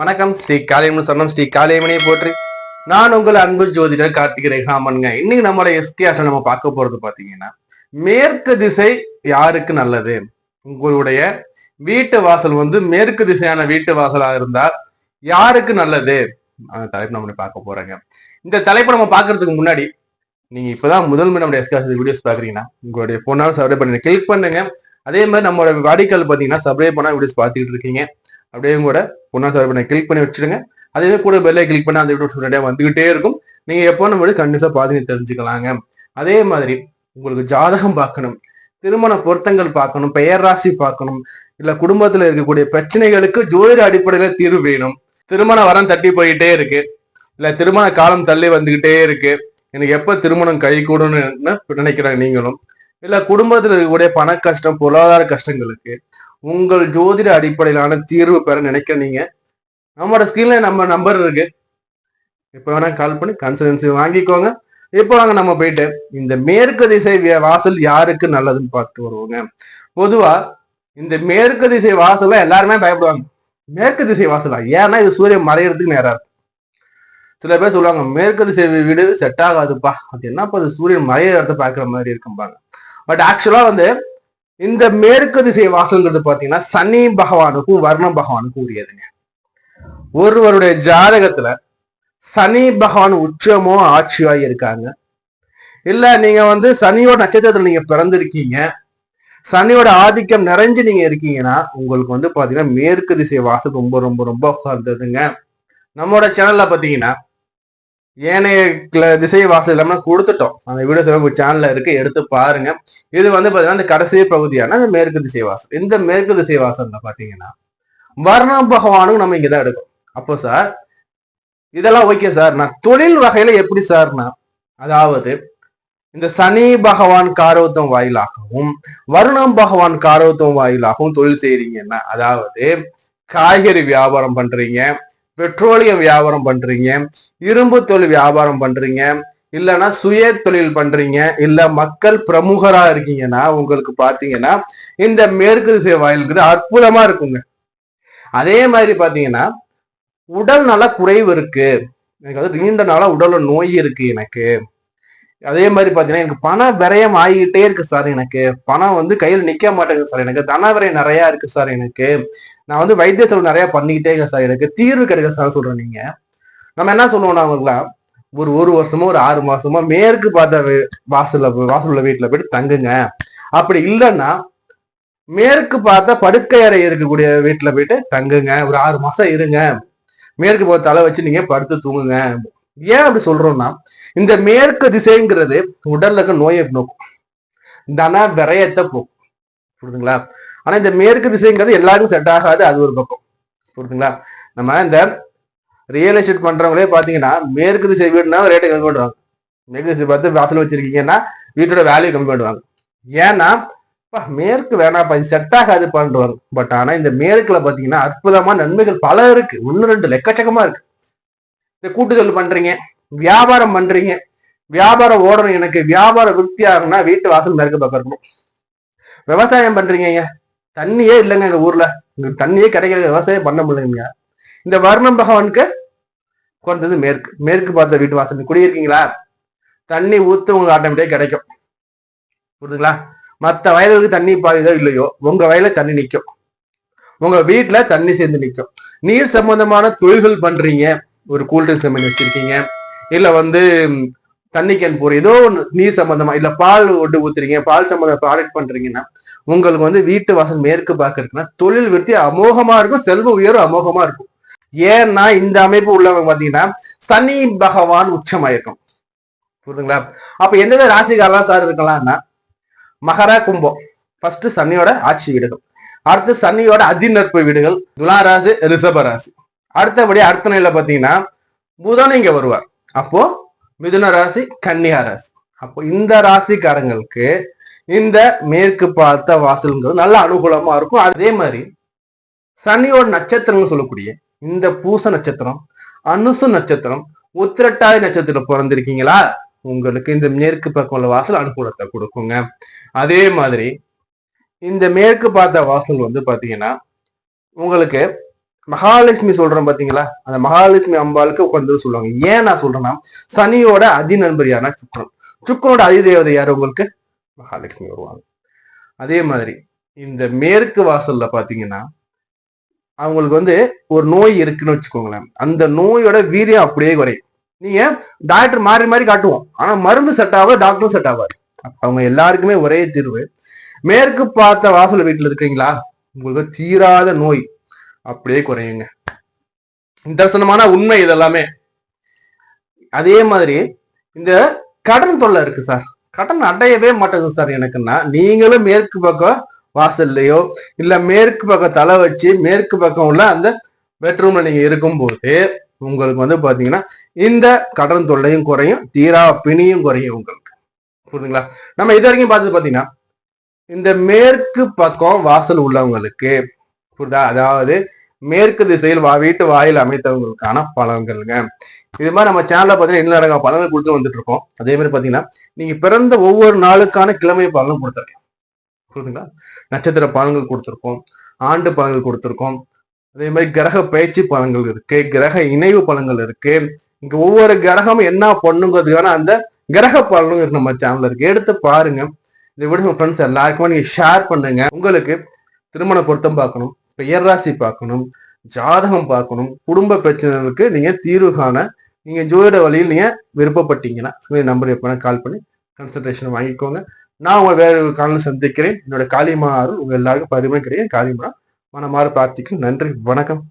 வணக்கம். ஸ்ரீ காளியம்மன் சொன்னம் ஸ்ரீ காளியம்மனை போற்றி. நான் உங்கள் அன்பு ஜோதிடர் கார்த்திக் ரேகாமனுங்க. இன்னைக்கு நம்மளோட எஸ்கே நம்ம பார்க்க போறது பாத்தீங்கன்னா மேற்கு திசை யாருக்கு நல்லது? உங்களுடைய வீட்டு வாசல் வந்து மேற்கு திசையான வீட்டு வாசலா இருந்தால் யாருக்கு நல்லது? அந்த தலைப்பு நம்ம பார்க்க போறோங்க. இந்த தலைப்பை நம்ம பார்க்கறதுக்கு முன்னாடி நீங்க இப்பதான் முதல் முறை நம்ம எஸ்கேஷன் வீடியோஸ் பாக்குறீங்கன்னா உங்களுடைய போனாலும் சப்ஸ்கிரைப் பண்ணி கிளிக் பண்ணுங்க. அதே மாதிரி நம்மளோட வாடிக்கையில் பாத்தீங்கன்னா சப்ஸ்கிரைப் பண்ணா வீடியோஸ் பார்த்துக்கிட்டு இருக்கீங்க. அப்படியே கூட பொண்ணா சப்ஸ்கிரைப் பண்ண கிளிக் பண்ணி வச்சிருங்க அதே கூட பெல்லை கிளிக் பண்ணி அந்த வீடியோஸ் நிறைய வந்துகிட்டே இருக்கும். நீங்க எப்போ நம்ம கண்டிப்பா பார்த்து தெரிஞ்சுக்கலாங்க. அதே மாதிரி உங்களுக்கு ஜாதகம் பார்க்கணும் திருமண பொருத்தங்கள் பார்க்கணும் பெயர் ராசி பார்க்கணும் இல்ல குடும்பத்துல இருக்கக்கூடிய பிரச்சனைகளுக்கு ஜோதிட அடிப்படையில தீர்வு வேணும். திருமண வரம் தட்டி போயிட்டே இருக்கு. இல்ல திருமண காலம் தள்ளி வந்துகிட்டே இருக்கு. எனக்கு எப்ப திருமணம் கை கூடணும்னு நினைக்கிறாங்க நீங்களும். இல்ல குடும்பத்துல இருக்கக்கூடிய பண கஷ்டம் பொருளாதார கஷ்டங்களுக்கு உங்கள் ஜோதிட அடிப்படையிலான தீர்வு பெற நினைக்க நீங்க. நம்மளோட ஸ்கிரீன்ல நம்ம நம்பர் இருக்கு. இப்ப வேணா கால் பண்ணி கன்சல்டன்சி வாங்கிக்கோங்க. இப்போ வாங்க நம்ம போயிட்டு இந்த மேற்கு திசை வாசல் யாருக்கு நல்லதுன்னு பார்த்துட்டு வருவோங்க. பொதுவா இந்த மேற்கு திசை வாசல்ல எல்லாருமே பயப்படுவாங்க. மேற்கு திசை வாசலா? ஏன்னா இது சூரியன் மறையறதுக்கு நேரா இருக்கும். சில பேர் சொல்லுவாங்க மேற்கு திசை வீடு செட் ஆகாதுப்பா. அது என்னப்பா அது சூரியன் மறைய இடத்த பாக்குற மாதிரி இருக்கும்பாங்க. பட் ஆக்சுவலா வந்து இந்த மேற்கு திசை வாசல்ங்கிறது பாத்தீங்கன்னா சனி பகவானுக்கும் வர்ண பகவானுக்கும் உரியதுங்க. ஒருவருடைய ஜாதகத்துல சனி பகவான் உச்சமோ ஆட்சியோ இருக்காங்க. இல்ல நீங்க வந்து சனியோட நட்சத்திரத்துல நீங்க பிறந்திருக்கீங்க. சனியோட ஆதிக்கம் நிறைஞ்சு நீங்க இருக்கீங்கன்னா உங்களுக்கு வந்து பாத்தீங்கன்னா மேற்கு திசை வாசல் ரொம்ப ரொம்ப ரொம்ப உட்கார்ந்ததுங்க நம்மளோட சேனல்ல பாத்தீங்கன்னா ஏனைய திசை வாசல் எல்லாமே கொடுத்துட்டோம். அந்த வீடியோஸ் எல்லாம் சேனல்ல இருக்கு எடுத்து பாருங்க. இது வந்து பாத்தீங்கன்னா இந்த கடைசி பகுதியான இந்த மேற்கு திசை வாசல் இந்த மேற்கு திசை வாசல்ல பாத்தீங்கன்னா வர்ண பகவானும் நம்ம இங்கதான் எடுக்கும் அப்போ சார் இதெல்லாம் ஓகே சார் நான் தொழில் வகையில எப்படி சார்னா அதாவது இந்த சனி பகவான் காரவத்தம் வாயிலாகவும் வருணம் பகவான் காரவத்தம் வாயிலாகவும் தொழில் செய்றீங்கன்னா அதாவது காய்கறி வியாபாரம் பண்றீங்க பெட்ரோலியம் வியாபாரம் பண்றீங்க இரும்பு தொழில் வியாபாரம் பண்றீங்க இல்லைன்னா சுய தொழில் பண்றீங்க இல்ல மக்கள் பிரமுகரா இருக்கீங்கன்னா உங்களுக்கு பாத்தீங்கன்னா இந்த மேற்கு திசை வாயில்கிறது அற்புதமா இருக்குங்க. அதே மாதிரி பாத்தீங்கன்னா உடல் நல குறைவு இருக்கு. எனக்கு வந்து நீண்ட நாளா உடல்ல நோய் இருக்கு எனக்கு. அதே மாதிரி பாத்தீங்கன்னா எனக்கு பண விரயம் ஆகிட்டே இருக்கு சார் எனக்கு. பணம் வந்து கையில் நிக்க மாட்டேங்குது சார் எனக்கு. தன விரயம் நிறைய இருக்கு சார் எனக்கு. நான் வந்து வைத்திய செலவு நிறைய பண்ணிக்கிட்டே இருக்கேன் சார். எனக்கு தீர்வு கிடைக்க சார் சொல்றேன் நீங்க. நம்ம என்ன சொல்லுவோம்னா அவங்களுக்குலாம் ஒரு ஒரு வருஷமோ ஒரு ஆறு மாசமோ மேற்கு பார்த்த வாசல்ல வாசல் உள்ள வீட்டுல போயிட்டு தங்குங்க. அப்படி இல்லைன்னா மேற்கு பார்த்த படுக்கை அறை இருக்கக்கூடிய வீட்டுல போயிட்டு தங்குங்க. ஒரு ஆறு மாசம் இருங்க. மேற்கு பார்த்த தலை வச்சு நீங்க படுத்து தூங்குங்க. ஏன் அப்படி சொல்றோம்னா இந்த மேற்கு திசைங்கிறது உடல்ல நோயை நோக்கும். தன விரயத்தை போக்கும். புரியுதுங்களா? ஆனா இந்த மேற்கு திசைங்கிறது எல்லாருக்கும் செட் ஆகாது அது ஒரு பக்கம். புரியுதுங்களா நம்ம இந்த ரியல் எஸ்டேட் பண்றவங்களே பாத்தீங்கன்னா மேற்கு திசை வீடுனா ரேட்டை கம்மி பண்ணுவாங்க. மேற்கு திசை பார்த்து வாசல் வச்சிருக்கீங்கன்னா வீட்டோட வேல்யூ கம்மி பண்ணுவாங்க. ஏன்னா "அப்பா, மேற்கு வேணாப்பா இது செட் ஆகாது பண்ணுவாங்க பட் ஆனா இந்த மேற்குல பாத்தீங்கன்னா அற்புதமான நன்மைகள் பல இருக்கு. ஒன்னு ரெண்டு லெக்கச்சக்கமா இருக்கு. இந்த கூட்டுதல் பண்றீங்க வியாபாரம் பண்றீங்க வியாபாரம் ஓடணும் எனக்கு வியாபாரம் விருத்தி ஆகணும்னா வீட்டு வாசல் மேற்கு பக்கம் இருக்கணும். விவசாயம் பண்றீங்க தண்ணியே இல்லைங்க எங்க ஊர்ல. தண்ணியே கிடைக்கிற விவசாயம் பண்ண முடியலைங்க. இந்த வர்ணம் பகவானுக்கு குறைந்தது மேற்கு. மேற்கு பார்த்த வீட்டு வாசல். குடியிருக்கீங்களா? தண்ணி ஊத்து உங்களுக்கு ஆட்டோமேட்டிக்கா கிடைக்கும். புரியுதுங்களா மற்ற வயலுக்கு தண்ணி பாயுதோ இல்லையோ உங்க வயல தண்ணி நிற்கும் உங்க வீட்டுல தண்ணி சேர்ந்து நிற்கும் நீர் சம்பந்தமான தொழில்கள் பண்றீங்க. ஒரு கூல்ட்ரிங்க்ஸ் கம்பெனி வச்சிருக்கீங்க. இல்ல வந்து தண்ணி கேன் போற ஏதோ ஒன்று நீர் சம்பந்தமா இல்ல பால் ஒட்டு ஊத்துறீங்க பால் சம்பந்த ப்ராடக்ட் பண்றீங்கன்னா உங்களுக்கு வந்து வீட்டு வாசல் மேற்கு பார்க்க இருக்குன்னா தொழில் விருத்தி அமோகமா இருக்கும் செல்வ உயர்வு அமோகமா இருக்கும். ஏன்னா இந்த அமைப்பு உள்ளவங்க பாத்தீங்கன்னா சனி பகவான் உச்சமாயிருக்கும். புரியுதுங்களா? அப்ப எந்தெந்த ராசிகாலாம் சார் இருக்கலாம்னா மகர கும்பம் ஃபர்ஸ்ட் சனியோட ஆட்சி வீடுகள் அடுத்து சனியோட அதிநற்பு வீடுகள் துலா ராசி ரிஷப ராசி. அடுத்தபடி அடுத்த நிலையில பாத்தீங்கன்னா புதன் இங்க வருவார். அப்போ மிதுன ராசி கன்னியா ராசி. அப்போ இந்த ராசிக்காரங்களுக்கு இந்த மேற்கு பார்த்த வாசல்ங்கிறது நல்ல அனுகூலமா இருக்கும். அதே மாதிரி சனியோட நட்சத்திரம்னு சொல்லக்கூடிய இந்த பூச நட்சத்திரம் அனுசு நட்சத்திரம் உத்திரட்டாதி நட்சத்திரம் பிறந்திருக்கீங்களா? உங்களுக்கு இந்த மேற்கு பக்கம் உள்ள வாசல் அனுகூலத்தை கொடுக்குங்க. அதே மாதிரி இந்த மேற்கு பார்த்த வாசல் வந்து பாத்தீங்கன்னா உங்களுக்கு மகாலட்சுமி சொல்றேன் பாத்தீங்களா? அந்த மகாலட்சுமி அம்பாளுக்கு உட்காந்து சொல்லுவாங்க. ஏன் நான் சொல்றேன்னா சனியோட அதி நண்பர் யாருன்னா சுக்ரன் சுக்கரனோட அதிதேவதை யார் உங்களுக்கு? மகாலட்சுமி வருவாங்க. அதே மாதிரி இந்த மேற்கு வாசல்ல பாத்தீங்கன்னா அவங்களுக்கு வந்து ஒரு நோய் இருக்குன்னு வச்சுக்கோங்களேன். அந்த நோயோட வீரியம் அப்படியே குறையும். நீங்க டாக்டர் மாறி மாறி காட்டுவோம். ஆனா மருந்து செட் ஆகாது டாக்டரும் செட் ஆகாது. அவங்க எல்லாருக்குமே ஒரே தீர்வு மேற்கு பார்த்த வாசல் வீட்டுல இருக்கீங்களா? உங்களுக்கு தீராத நோய். அப்படியே குறையுங்க. தரிசனமான உண்மை இதெல்லாமே. அதே மாதிரி இந்த கடன் தொல்லை இருக்கு சார். கடன் அடையவே மாட்டேங்குது சார் எனக்குன்னா. நீங்களும் மேற்கு பக்கம் வாசல்லையோ இல்ல மேற்கு பக்கம் தலை வச்சு மேற்கு பக்கம் உள்ள அந்த பெட்ரூம்ல நீங்க இருக்கும்போது உங்களுக்கு வந்து பாத்தீங்கன்னா இந்த கடன் தொல்லையும் குறையும் தீரா பிணியும் குறையும் உங்களுக்கு. புரியுதுங்களா? நம்ம இது வரைக்கும் பார்த்தது பாத்தீங்கன்னா இந்த மேற்கு பக்கம் வாசல் உள்ளவங்களுக்கு புரியுதா? அதாவது மேற்கு திசையில் வா வீட்டு வாயில் அமைத்தவங்களுக்கான பலன்கள்ங்க. இது மாதிரி நம்ம சேனல்ல பாத்தீங்கன்னா என்ன நடக்க பலன்கள் கொடுத்து வந்துட்டு இருக்கோம் அதே மாதிரி பாத்தீங்கன்னா நீங்க பிறந்த ஒவ்வொரு நாளுக்கான கிழமை பலனும் கொடுத்துருக்கேன் புரியுதுங்களா? நட்சத்திர பலன்கள் கொடுத்துருக்கோம். ஆண்டு பலன்கள் கொடுத்துருக்கோம். அதே மாதிரி கிரக பயிற்சி பலன்கள் இருக்கு. கிரக இணைவு பலன்கள் இருக்கு. இங்க ஒவ்வொரு கிரகமும் என்ன பண்ணுங்கிறதுக்கான அந்த கிரக பலனும் இருக்கு நம்ம சேனல்ல இருக்கு. எடுத்து பாருங்க. இதை விட உங்க ஃப்ரெண்ட்ஸ் எல்லாருக்குமே நீங்க ஷேர் பண்ணுங்க. உங்களுக்கு திருமண பொருத்தம் பார்க்கணும். பெயர் ராசி பார்க்கணும் ஜாதகம் பார்க்கணும் குடும்ப பிரச்சனைகளுக்கு நீங்க தீர்வு காண நீங்க ஜோதிட வழியில் நீங்க விருப்பப்பட்டீங்கன்னா நம்பர் எப்போ கால் பண்ணி கன்சல்டேஷன் வாங்கிக்கோங்க. நான் உங்களை வேற ஒரு காலம் சந்திக்கிறேன். என்னோட காளிமா ஆறு உங்க எல்லாருக்கும் பரிமை கிடையாது காளிமா மனமாறு பிரார்த்திக்கும் நன்றி வணக்கம்.